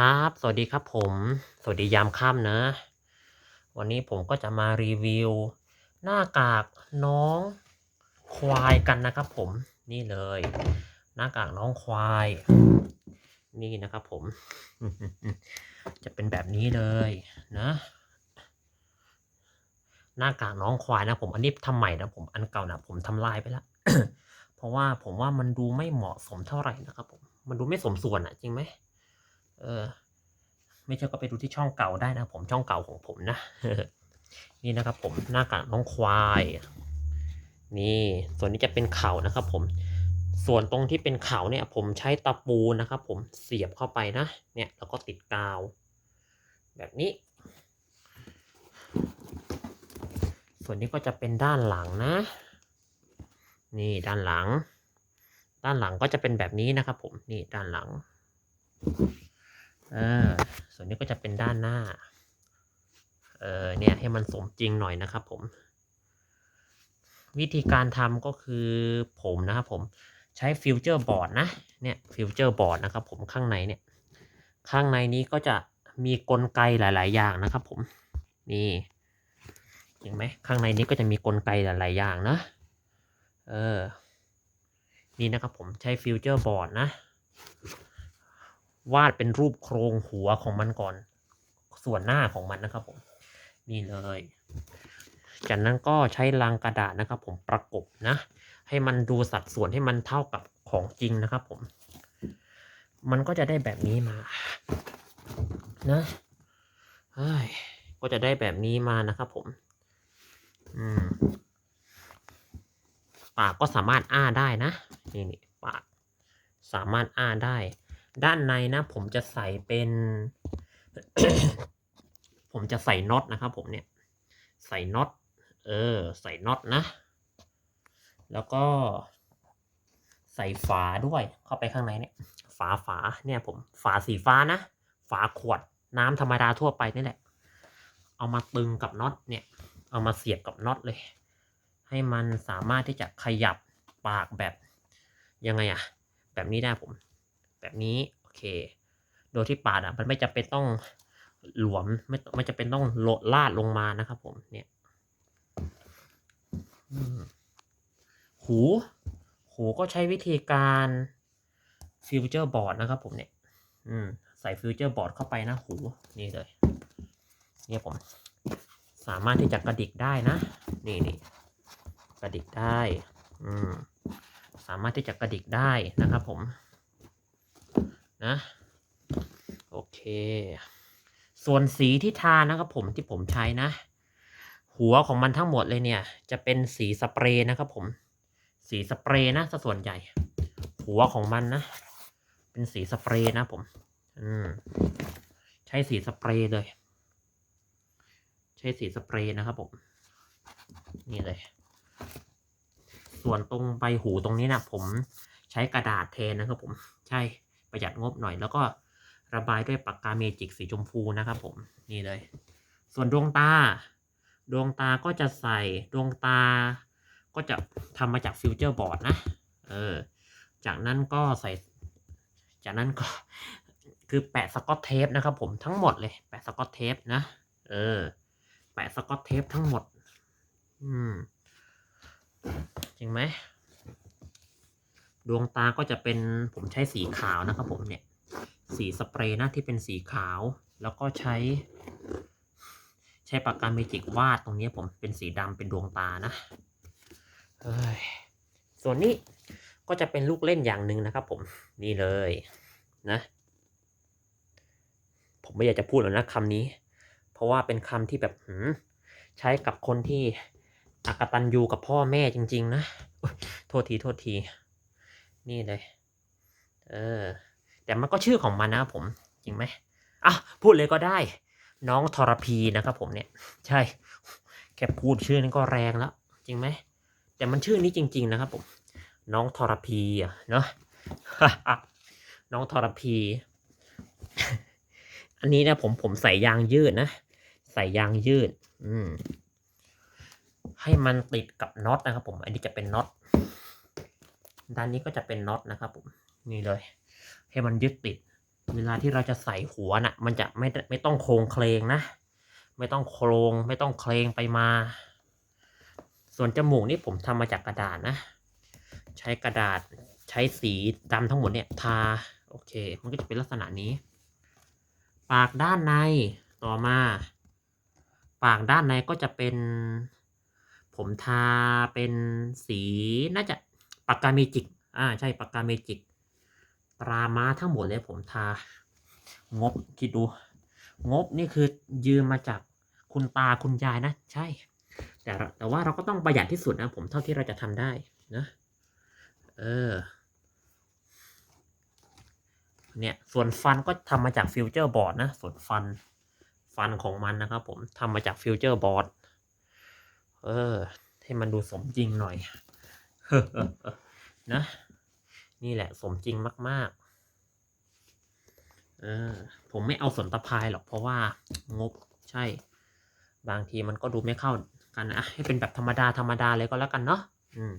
ครับ สวัสดีครับผม สวัสดียามค่ำนะ วันนี้ผมก็จะมารีวิว หน้ากากน้องควายกันนะครับผม นี่เลย หน้ากากน้องควาย นี่นะครับผม จะเป็นแบบนี้เลยนะ หน้ากากน้องควายนะผม อันนี้ทำใหม่นะผม อันเก่านะผมทำลายไปแล้วเพราะว่าผมว่ามันดูไม่เหมาะสมเท่าไหร่นะครับผม มันดูไม่สมส่วนอะจริงไหม เออ ไม่เชื่อก็ไปดูที่ช่องเก่าได้นะผมช่องเก่าของผมนะ นี่นะครับผมหน้ากากน้องควาย นี่ส่วนนี้จะเป็นเข่านะครับผมส่วนตรงที่เป็นเข่าเนี่ยผมใช้ตะปูนะครับผมเสียบเข้าไปนะ เนี่ยแล้วก็ติดกาว แบบนี้ ส่วนนี้ก็จะเป็นด้านหลังนะ นี่ด้านหลัง ด้านหลังก็จะเป็นแบบนี้นะครับผมนี่ด้านหลัง ออส่วนนี้ก็จะเป็นด้านหน้า เออเนี่ยให้มันสมจริงหน่อยนะครับผม วิธีการทำก็คือผมนะครับผมใช้ฟิวเจอร์บอร์ดนะเนี่ยฟิวเจอร์บอร์ดนะครับผมข้างในเนี่ย ข้างในนี้ก็จะมีกลไกหลาย ๆ อย่างนะครับผม นี่เห็นไหมข้างในนี้ก็จะมีกลไกหลาย ๆ อย่างนะ เออ นี่นะครับผมใช้ฟิวเจอร์บอร์ดนะ วาดเป็นรูปโครงหัวของมันก่อน ส่วนหน้าของมันนะครับผม นี่เลย จากนั้นก็ใช้ลังกระดาษนะครับ ผมประกบนะ ให้มันดูสัดส่วนให้มันเท่ากับของจริงนะครับ ผม มันก็จะได้แบบนี้มา นะเฮ้ยก็จะได้แบบนี้มานะครับ ผม อืมปากก็สามารถอ้าได้นะ นี่นี่ปากสามารถอ้าได้ ด้านในนะ ผมจะใส่เป็น ผมจะใส่น็อตนะครับ ผมเนี่ย ใส่น็อตเออ ใส่น็อตนะ แล้วก็ ใส่ฝาด้วยเข้าไปข้างในเนี่ย ฝาฝาเนี่ย ผม ฝาสีฟ้านะ ฝาขวดน้ำธรรมดาทั่วไปนี่แหละ เอามาตึงกับน็อตเนี่ย เอามาเสียบกับน็อตเลย ให้มันสามารถที่จะขยับปากแบบยังไงอะแบบนี้ได้ผม แบบนี้โอเค โดยที่ปาดอะมันไม่จำเป็นต้องหลวมไม่ไม่จำเป็นต้องโลดลาดลงมานะครับผมเนี่ยหู หูก็ใช้วิธีการฟิวเจอร์บอร์ดนะครับผมเนี่ย อืม ใส่ฟิวเจอร์บอร์ดเข้าไปนะหู นี่เลย เนี่ยผม สามารถที่จะกระดิกได้นะ นี่นี่กระดิกได้ อืม สามารถที่จะกระดิกได้นะครับผม นะ โอเค ส่วนสีที่ทานะครับผมที่ผมใช้นะ หัวของมันทั้งหมดเลยเนี่ย จะเป็นสีสเปรย์นะครับผม สีสเปรย์นะส่วนใหญ่ หัวของมันนะ เป็นสีสเปรย์นะผม อืม ใช้สีสเปรย์เลย ใช้สีสเปรย์นะครับผม นี่เลย ส่วนตรงใบหูตรงนี้นะผมใช้กระดาษแทนนะครับผม ใช่ ประหยัดงบหน่อย แล้วก็ระบายด้วยปากกาเมจิกสีชมพูนะครับผมนี่เลย ส่วนดวงตา ดวงตาก็จะใส่ดวงตา ก็จะทำมาจากฟิวเจอร์บอร์ดนะเออจากนั้นก็ใส่ จากนั้นก็คือแปะสกอตเทปนะครับผมทั้งหมดเลย แปะสกอตเทปนะ เออ แปะสกอตเทปทั้งหมด อืมจริงไหม ดวงตาก็จะเป็นผมใช้สีขาวนะครับผมเนี่ย สีสเปรย์นะที่เป็นสีขาว แล้วก็ใช้ ใช้ปากกาเมจิกวาดตรงนี้ผมเป็นสีดำเป็นดวงตานะเอ้ยส่วนนี้ก็จะเป็นลูกเล่นอย่างหนึ่งนะครับ ผมนี่เลยนะ ผมไม่อยากจะพูดหรอกนะคำนี้ เพราะว่าเป็นคำที่แบบหืมใช้กับคนที่อักตันยูกับพ่อแม่จริง ๆ นะโทษทีโทษที นี่เลย เออ แต่มันก็ชื่อของมันนะผม จริงไหมอะพูดเลยก็ได้ น้องทรพีนะครับผมเนี่ย ใช่ แค่พูดชื่อนี้ก็แรงแล้ว จริงไหม แต่มันชื่อนี้จริง ๆ นะครับผม น้องทรพีอะเนาะน้องทรพี อันนี้นะผมผมใส่ยางยืดนะ ใส่ยางยืด อืม ให้มันติดกับน็อตนะครับผม อันนี้จะเป็นน็อต ด้านนี้ก็จะเป็นน็อตนะครับผมนี่เลย ให้มันยึดติด เวลาที่เราจะใส่หัวน่ะ มันจะไม่ไม่ต้องโครงเคลงนะ ไม่ต้องโครง ไม่ต้องเคลงไปมา ส่วนจมูกนี่ผมทำมาจากกระดาษนะ ใช้กระดาษใช้สีดำทั้งหมดเนี่ยทาโอเค มันก็จะเป็นลักษณะนี้ ปากด้านในต่อมา ปากด้านในก็จะเป็น ผมทาเป็นสีน่าจะ ปากกาเมจิก อ่า ใช่ปากกาเมจิก ตราม้าทั้งหมดเลยผมทา งบคิดดู งบนี่คือยืมมาจากคุณตาคุณยายนะ ใช่ แต่แต่ว่าเราก็ต้องประหยัดที่สุดนะ ผมเท่าที่เราจะทำได้นะ เออ เนี่ย ส่วนฟันก็ทำมาจากฟิวเจอร์บอร์ดนะ ส่วนฟัน ฟันของมันนะครับผมทำมาจากฟิวเจอร์บอร์ด เออ ให้มันดูสมจริงหน่อย นะ นี่แหละ สมจริงมาก ๆ เออ ผมไม่เอาสนตะพายหรอกเพราะว่างบใช่ บางทีมันก็ดูไม่เข้ากันนะให้เป็นแบบธรรมดาธรรมดาเลยก็แล้วกันเนาะอืม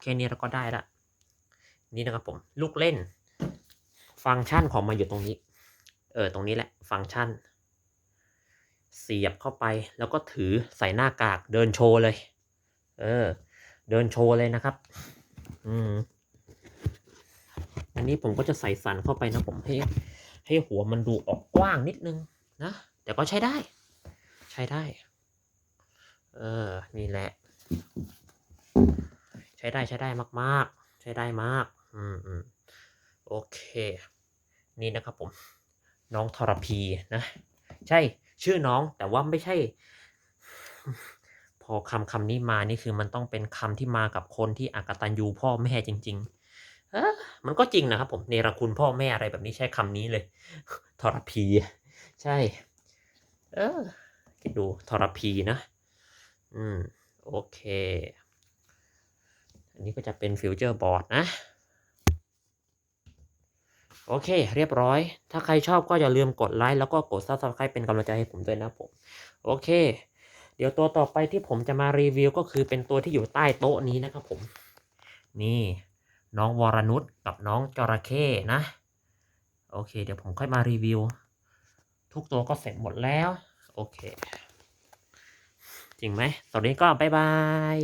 แค่นี้เราก็ได้ละนี่นะครับผม ลูกเล่น ฟังก์ชันของมันอยู่ตรงนี้ เออ ตรงนี้แหละ ฟังก์ชัน เสียบเข้าไปแล้วก็ถือใส่หน้ากากเดินโชว์เลย เออ เดินโชว์เลยนะครับ อืม อันนี้ผมก็จะใส่สันเข้าไปนะผมให้ให้หัวมันดูออกกว้างนิดนึงนะ แต่ก็ใช้ได้ ใช้ได้ เออ นี่แหละ ใช้ได้ใช้ได้มาก ๆ ใช้ได้มาก อืมอืมโอเค นี่นะครับผม น้องทรพีนะ ใช่ ชื่อน้องแต่ว่าไม่ใช่ อคำคำนี้มานี่คือมันต้องเป็นคำที่มากับคนที่อักตันยูพ่อแม่จริงๆเออมันก็จริงนะครับผมเนรคุณพ่อแม่อะไรแบบนี้ใช้คำนี้เลยทรพี ใช่ เออคิดดูทรพีนะ อืม โอเค อันนี้ก็จะเป็นฟิวเจอร์บอร์ดนะ โอเค เรียบร้อย ถ้าใครชอบก็อย่าลืมกดไลค์แล้วก็กด subscribe เป็นกำลังใจให้ผมด้วยนะผม โอเค ดี๋ยวตัวต่อไปที่ผมจะมารีวิวก็คือเป็นตัวที่อยู่ใต้โต๊ะนี้นะครับผม นี่น้องวรนุชกับน้องจระเข้นะ โอเค เดี๋ยวผมค่อยมารีวิว ทุกตัวก็เสร็จหมดแล้ว โอเค จริงไหมตอนนี้ก็บ๊ายบาย